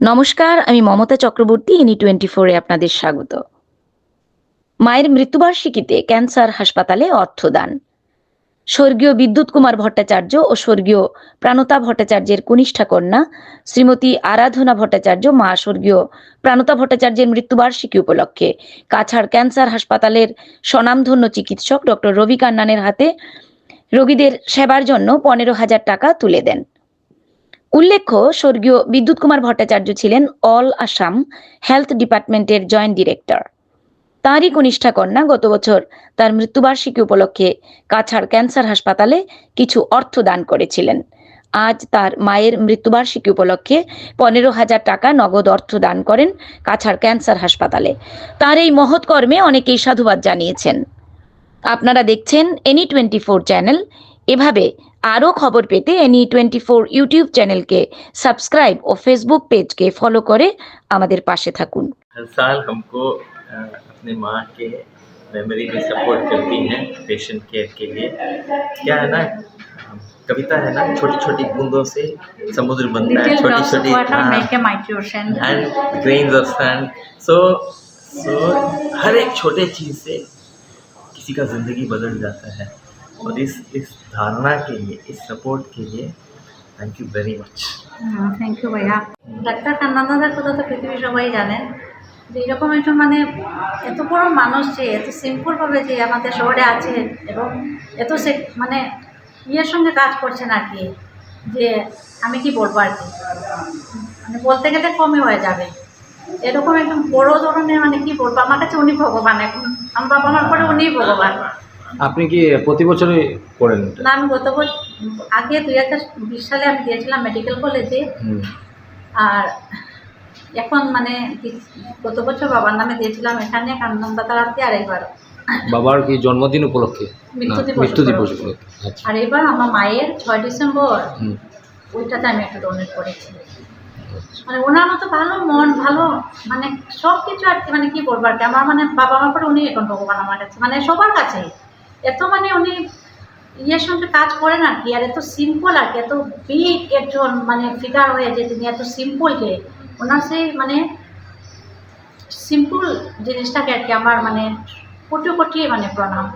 নমস্কার, আমি মমতা চক্রবর্তী ইনি টোয়েন্টি ফোরে আপনাদের স্বাগত। মায়ের মৃত্যুবার্ষিকীতে ক্যান্সার হাসপাতালে অর্থদান। স্বর্গীয় বিদ্যুৎ কুমার ভট্টাচার্য ও স্বর্গীয় প্রাণতা ভট্টাচার্যের কনিষ্ঠা কন্যা শ্রীমতী আরাধনা ভট্টাচার্য মা স্বর্গীয় প্রাণতা ভট্টাচার্যের মৃত্যুবার্ষিকী উপলক্ষে কাছাড় ক্যান্সার হাসপাতালের স্বনামধন্য চিকিৎসক ডক্টর রবি কান্নানের হাতে রোগীদের সেবার জন্য পনেরো হাজার টাকা তুলে দেন। উল্লেখ্য, স্বর্গীয় বিদ্যুৎ কুমার ভট্টাচার্য ছিলেন অল আসাম হেলথ ডিপার্টমেন্টের জয়েন্ট ডিরেক্টর। তাঁরই কনিষ্ঠা কন্যা গত বছর তার মৃত্যুবার্ষিকী উপলক্ষে কাছাড় ক্যান্সার হাসপাতালে কিছু অর্থ দান করেছিলেন। আজ তার মায়ের মৃত্যুবার্ষিকী উপলক্ষে পনেরো হাজার টাকা নগদ অর্থ দান করেন কাছাড় ক্যান্সার হাসপাতালে। তার এই মহৎ কর্মে অনেকেই সাধুবাদ জানিয়েছেন। আপনারা দেখছেন এনি টোয়েন্টি ফোর চ্যানেল এভাবে আরও খবর পেতে এনি টোয়েন্টি ফোর ইউটিউব চ্যানেলকে সাবস্ক্রাইব ও ফেসবুক পেজকে ফলো করে আমাদের পাশে থাকুন हर साल हमको अ, अपने माँ के मेमोरी में सपोर्ट करती हैं पेशेंट केयर के लिए क्या है ना कविता है ना छोटी छोटी बूंदों से समुद्र बनता है Little छोटी drops of छोटी water make a mighty ocean. And grains of sand so so हर एक छोटे चीज़ से किसी का ज़िंदगी बदल जाता है और इस इस धारणा के लिए इस सपोर्ट के लिए thank you very much thank you ভাইয়া ডাক্তার কান্নাদাদার কথা তো পৃথিবী সবাই জানেন যে এরকম একজন মানে এত বড় মানুষ যে এত সিম্পলভাবে যে আমাদের শহরে আছে এবং এত সে মানে ইয়ের সঙ্গে কাজ করছেন আর কি যে আমি কি বলবো আর কি মানে বলতে গেলে কমই হয়ে যাবে এরকম একদম বড় ধরনের মানে কি বলবো আমার কাছে উনি ভগবান এখন আমার বাবা মার পরে উনিই ভগবান আপনি কি প্রতি বছরই করেন এটা? না আমি গত বছর আগে দুই হাজার বিশ সালে আমি দিয়েছিলাম মেডিকেল কলেজে হুম। আর এখন মানে গত বছর বাবার নামে দিয়েছিলাম এখানে কান্নন্দা রাতে আর এবার বাবার কি জন্মদিন উপলক্ষে মৃত্যু দিবস মৃত্যু দিবস উপলক্ষে। উপলক্ষে আচ্ছা আর এবার আমার মায়ের ছয় ডিসেম্বর হুম। ওইটাতে আমি একটা ডোনেট করেছি মানে ওনার মতো ভালো মন ভালো মানে সব কিছু আর কি মানে কি বলব আর কি আমার মানে বাবা মার পরে উনি এখন ভগবান আমার কাছে মানে সবার কাছে এত মানে উনি ইয়ের সঙ্গে কাজ করেন আর কি? আর এত সিম্পল আর কি, এত বিগ একজন মানে ফিগার হয়ে যে তিনি এত সিম্পল যে ওনার সেই মানে সিম্পল জিনিসটাকে আর কি আমার মানে কোটি কোটি মানে প্রণাম।